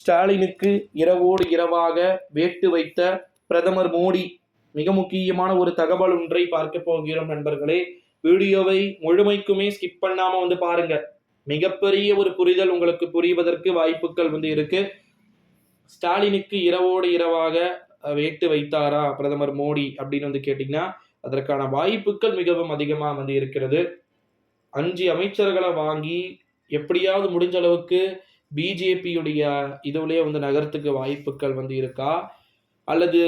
ஸ்டாலினுக்கு இரவோடு இரவாக வேட்டு வைத்த பிரதமர் மோடி மிக முக்கியமான ஒரு தகவல் ஒன்றை பார்க்க போகிறோம் நண்பர்களே. வீடியோவை முழுமைக்குமே ஸ்கிப் பண்ணாம வந்து பாருங்க. மிகப்பெரிய ஒரு புரிதல் உங்களுக்கு புரிவதற்கு வாய்ப்புகள் வந்து இருக்கு. ஸ்டாலினுக்கு இரவோடு இரவாக வேட்டு வைத்தாரா பிரதமர் மோடி அப்படின்னு வந்து கேட்டிங்கன்னா அதற்கான வாய்ப்புகள் மிகவும் அதிகமாக வந்து இருக்கிறது. அஞ்சு அமைச்சர்களை வாங்கி எப்படியாவது முடிஞ்ச அளவுக்கு பிஜேபியுடைய இதுலேயே வந்து நகரத்துக்கு வாய்ப்புகள் வந்து இருக்கா? அல்லது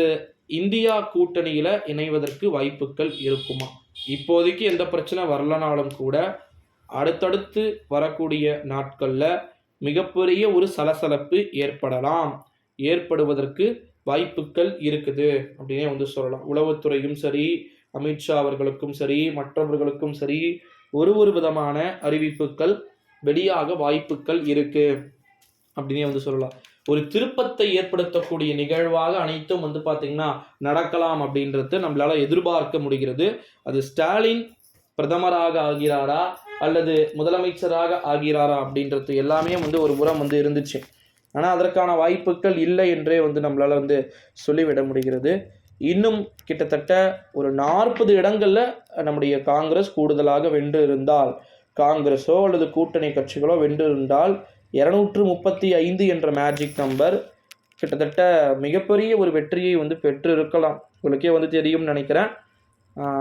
இந்தியா கூட்டணியில் இணைவதற்கு வாய்ப்புகள் இருக்குமா? இப்போதைக்கு எந்த பிரச்சனை வரலனாலும் கூட அடுத்தடுத்து வரக்கூடிய நாட்களில் மிகப்பெரிய ஒரு சலசலப்பு ஏற்படலாம். ஏற்படுவதற்கு வாய்ப்புகள் இருக்குது. அப்படின்னே வந்து சொல்லலாம். உளவுத்துறையும் சரி அமித்ஷா அவர்களுக்கும் சரி மற்றவர்களுக்கும் சரி ஒரு ஒரு விதமான அறிவிப்புகள் வெளியாக வாய்ப்புகள் இருக்கு. அப்படின்னே வந்து சொல்லலாம். ஒரு திருப்பத்தை ஏற்படுத்தக்கூடிய நிகழ்வாக அனைத்தும் வந்து பார்த்தீங்கன்னா நடக்கலாம் அப்படின்றது நம்மளால எதிர்பார்க்க முடிகிறது. அது ஸ்டாலின் பிரதமராக ஆகிறாரா? அல்லது முதலமைச்சராக ஆகிறாரா? அப்படின்றது எல்லாமே வந்து ஒரு புறம் வந்து இருந்துச்சு. ஆனால் அதற்கான வாய்ப்புகள் இல்லை என்றே வந்து நம்மளால் வந்து சொல்லிவிட முடிகிறது. இன்னும் கிட்டத்தட்ட ஒரு நாற்பது இடங்களில் நம்முடைய காங்கிரஸ் கூடுதலாக வென்று இருந்தால் காங்கிரஸோ அல்லது கூட்டணி கட்சிகளோ வென்று இருந்தால் இரநூற்று முப்பத்தி ஐந்து என்ற மேஜிக் நம்பர் கிட்டத்தட்ட மிகப்பெரிய ஒரு வெற்றியை வந்து பெற்று இருக்கலாம் உங்களுக்கே வந்து தெரியும்னு நினைக்கிறேன்.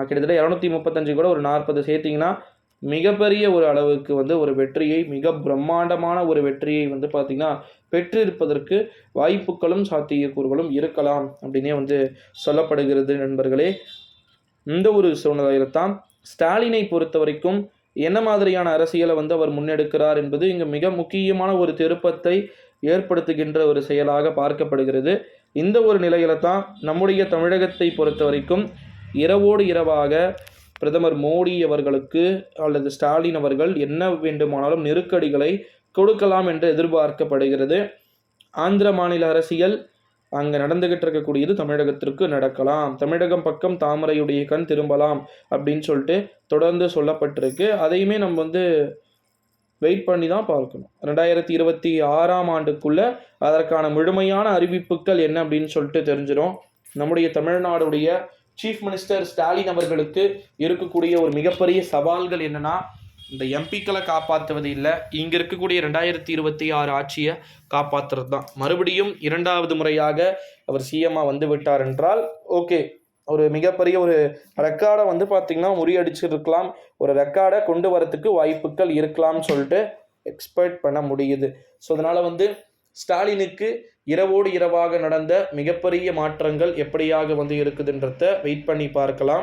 கிட்டத்தட்ட இரநூத்தி முப்பத்தஞ்சு கூட ஒரு நாற்பது சேர்த்திங்கன்னா மிகப்பெரிய ஒரு அளவுக்கு வந்து ஒரு வெற்றியை மிக பிரம்மாண்டமான ஒரு வெற்றியை வந்து பார்த்திங்கன்னா பெற்றிருப்பதற்கு வாய்ப்புகளும் சாத்தியக்கூறுகளும் இருக்கலாம் அப்படின்னே வந்து சொல்லப்படுகிறது நண்பர்களே. இந்த ஒரு சூழ்நிலையில்தான் ஸ்டாலினை பொறுத்த வரைக்கும் என்ன மாதிரியான அரசியலை வந்து அவர் முன்னெடுக்கிறார் என்பது இங்கு மிக முக்கியமான ஒரு திருப்பத்தை ஏற்படுத்துகின்ற ஒரு செயலாக பார்க்கப்படுகிறது. இந்த ஒரு நிலையில தான் நம்முடைய தமிழகத்தை பொறுத்த வரைக்கும் இரவோடு இரவாக பிரதமர் மோடி அவர்களுக்கு அல்லது ஸ்டாலின் அவர்கள் என்ன வேண்டுமானாலும் நெருக்கடிகளை கொடுக்கலாம் என்று எதிர்பார்க்கப்படுகிறது. ஆந்திர மாநில அரசியல் அங்கே நடந்துகிட்டு இருக்கக்கூடியது தமிழகத்திற்கு நடக்கலாம். தமிழகம் பக்கம் தாமரையுடைய கண் திரும்பலாம் அப்படின்னு சொல்லிட்டு தொடர்ந்து சொல்லப்பட்டிருக்கு. அதையுமே நம்ம வந்து வெயிட் பண்ணி தான் பார்க்கணும். ரெண்டாயிரத்தி இருபத்தி ஆறாம் ஆண்டுக்குள்ள அதற்கான முழுமையான அறிவிப்புகள் என்ன அப்படின்னு சொல்லிட்டு தெரிஞ்சிடும் நம்முடைய தமிழ்நாடுடைய சீஃப் மினிஸ்டர் ஸ்டாலின் அவர்களுக்கு இருக்கக்கூடிய ஒரு மிகப்பெரிய சவால்கள் என்னன்னா இந்த எம்பிக்களை காப்பாற்றுவது இல்லை இங்கே இருக்கக்கூடிய ரெண்டாயிரத்தி இருபத்தி ஆறு ஆட்சியை காப்பாற்றுறது தான் மறுபடியும் இரண்டாவது முறையாக அவர் சிஎம்மாக வந்து விட்டார் என்றால் ஓகே ஒரு மிகப்பெரிய ஒரு ரெக்கார்டை வந்து பார்த்திங்கன்னா முறியடிச்சிருக்கலாம். ஒரு ரெக்கார்டை கொண்டு வரத்துக்கு வாய்ப்புகள் இருக்கலாம்னு சொல்லிட்டு எக்ஸ்பெக்ட் பண்ண முடியுது. ஸோ அதனால் வந்து ஸ்டாலினுக்கு இரவோடு இரவாக நடந்த மிகப்பெரிய மாற்றங்கள் எப்படியாக வந்து இருக்குதுன்றத வெயிட் பண்ணி பார்க்கலாம்.